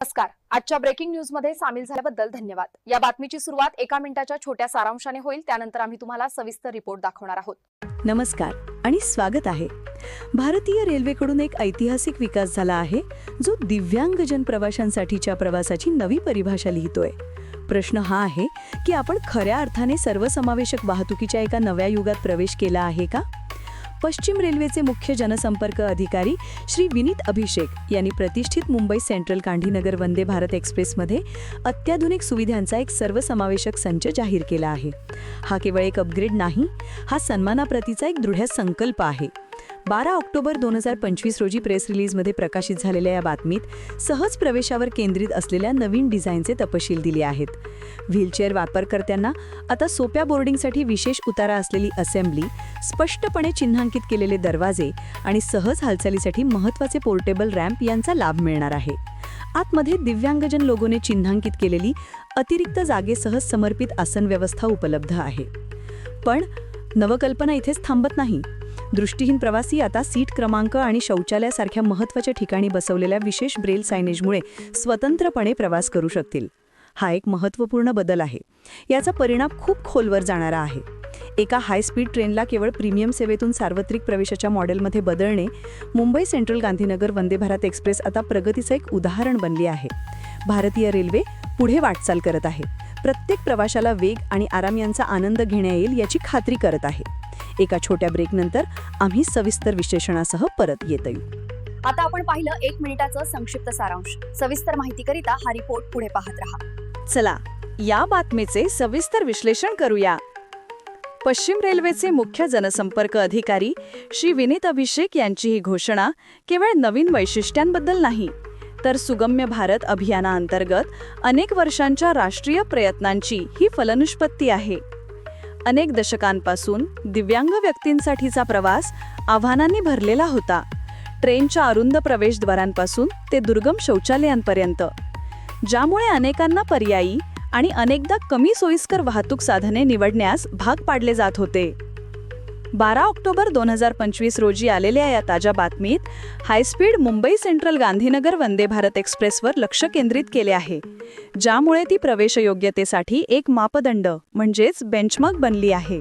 नमस्कार. आजच्या ब्रेकिंग न्यूजमध्ये सामील झाल्याबद्दल धन्यवाद. या बातमीची सुरुवात एका मिनिटाच्या छोट्या सारांशाने होईल. त्यानंतर आम्ही तुम्हाला सविस्तर रिपोर्ट दाखवणार आहोत. नमस्कार आणि स्वागत आहे. भारतीय रेल्वेकडून एक ऐतिहासिक विकास झाला आहे जो दिव्यांगजन प्रवाशांसाठीच्या प्रवासाची नवी परिभाषा लिहितोय. प्रश्न हा आहे की आपण खऱ्या अर्थाने सर्वसमावेशक वाहतुकीच्या एका नव्या युगात प्रवेश केला आहे का? पश्चिम रेल्वेचे मुख्य जनसंपर्क अधिकारी श्री विनीत अभिषेक यांनी प्रतिष्ठित मुंबई सेंट्रल गांधीनगर वंदे भारत एक्सप्रेसमध्ये अत्याधुनिक सुविधांचा एक सर्वसमावेशक संच जाहीर केला आहे. हा केवळ एक अपग्रेड नाही हा सन्मानाप्रतीचा एक दृढ संकल्प आहे. बारा ऑक्टोबर दोन हजार पंचवीस रोजी प्रेस रिलीजमध्ये प्रकाशित झालेल्या या बातमीत सहज प्रवेशावर केंद्रित असलेल्या नवीन डिझाईनचे तपशील दिले आहेत. व्हीलचेअर वापरकर्त्यांना आता सोप्या बोर्डिंगसाठी विशेष उतारा असलेली असेंब्ली स्पष्टपणे चिन्हांकित केलेले दरवाजे आणि सहज हालचालीसाठी महत्त्वाचे पोर्टेबल रॅम्प यांचा लाभ मिळणार आहे. आतमध्ये दिव्यांगजन लोगोने चिन्हांकित केलेली अतिरिक्त जागेसह समर्पित आसन व्यवस्था उपलब्ध आहे. पण नवकल्पना इथेच थांबत नाही. दृष्टीहीन प्रवासी आता सीट क्रमांक आणि शौचालयासारख्या महत्त्वाच्या ठिकाणी बसवलेल्या विशेष ब्रेल सायनेजमुळे स्वतंत्रपणे प्रवास करू शकतील. हा एक महत्त्वपूर्ण बदल आहे. याचा परिणाम खूप खोलवर जाणारा आहे. एका हाय स्पीड ट्रेनला केवळ प्रीमियम सेवेतून सार्वत्रिक प्रवेशाच्या मॉडेलमध्ये बदलणे मुंबई सेंट्रल गांधीनगर वंदे भारत एक्सप्रेस आता प्रगतीचं एक उदाहरण बनली आहे. भारतीय रेल्वे पुढे वाटचाल करत आहे. प्रत्येक प्रवाशाला वेग आणि आराम यांचा आनंद घेण्या येईल याची खात्री करत आहे. एका छोट्या ब्रेकनंतर आम्ही सविस्तर विश्लेषणासह परत येत येऊ आता आपण पाहिलं एक मिनिटाचं संक्षिप्त सारांश. सविस्तर माहितीकरिता हा रिपोर्ट पुढे पाहत राहा. चला या बातमीचे सविस्तर विश्लेषण करूया. पश्चिम रेल्वेचे मुख्य जनसंपर्क अधिकारी श्री विनीत अभिषेक यांची ही घोषणा केवळ नवीन वैशिष्ट्यांबद्दल नाही तर सुगम्य भारत अभियानाअंतर्गत अनेक वर्षांच्या राष्ट्रीय प्रयत्नांची ही फलनिष्पत्ती आहे. अनेक दशकांपासून दिव्यांग व्यक्तींसाठीचा प्रवास आव्हानांनी भरलेला होता. ट्रेनच्या अरुंद प्रवेशद्वारांपासून ते दुर्गम शौचालयांपर्यंत ज्यामुळे अनेकांना पर्यायी आणि अनेकदा कमी सोयीस्कर वाहतूक साधने निवडण्यास भाग पाडले जात होते. बारा ऑक्टोबर दोन हजार पंचवीस रोजी आलेल्या या ताज्या बातमीत high speed Mumbai Central Gandhinagar Vande Bharat एक्सप्रेसवर लक्ष केंद्रित केले आहे ज्यामुळे ती प्रवेशयोग्यतेसाठी एक मापदंड म्हणजेच बेंचमार्क बनली आहे.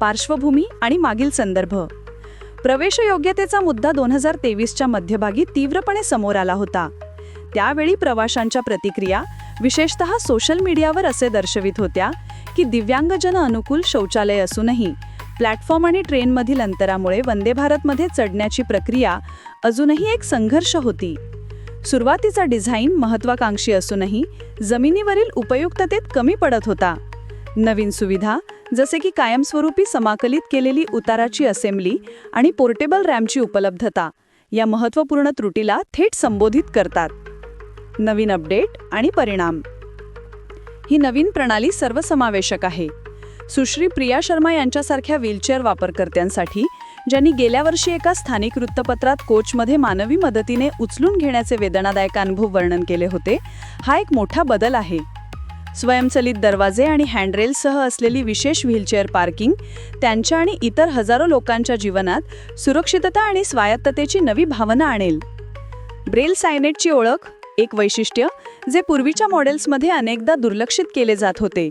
पार्श्वभूमी आणि मागील संदर्भ. प्रवेशयोग्यतेचा मुद्दा दोन हजार तेवीसच्या मध्यभागी तीव्रपणे समोर आला होता. त्यावेळी प्रवाशांच्या प्रतिक्रिया विशेषतः सोशल मीडियावर असे दर्शवित होत्या की दिव्यांगजन अनुकूल शौचालय असूनही प्लॅटफॉर्म आणि ट्रेनमधील अंतरामुळे वंदे भारतमध्ये चढण्याची प्रक्रिया अजूनही एक संघर्ष होती. सुरुवातीचा डिझाईन महत्वाकांक्षी असूनही जमिनीवरील उपयुक्ततेत कमी पडत होता. नवीन सुविधा जसे की कायमस्वरूपी समाकलित केलेली उताराची असेंब्ली आणि पोर्टेबल रॅमची उपलब्धता या महत्त्वपूर्ण त्रुटीला थेट संबोधित करतात. नवीन अपडेट आणि परिणाम. ही नवीन प्रणाली सर्वसमावेशक आहे. सुश्री प्रिया शर्मा यांच्यासारख्या व्हीलचेअर वापरकर्त्यांसाठी ज्यांनी गेल्या वर्षी एका स्थानिक वृत्तपत्रात कोचमध्ये मानवी मदतीने उचलून घेण्याचे वेदनादायक अनुभव वर्णन केले होते हा एक मोठा बदल आहे. स्वयंचलित दरवाजे आणि हँडरेलसह असलेली विशेष व्हीलचेअर पार्किंग त्यांच्या आणि इतर हजारो लोकांच्या जीवनात सुरक्षितता आणि स्वायत्ततेची नवी भावना आणेल. ब्रेल सायनेटची ओळख एक वैशिष्ट्य जे पूर्वीच्या मॉडेल्समध्ये अनेकदा दुर्लक्षित केले जात होते.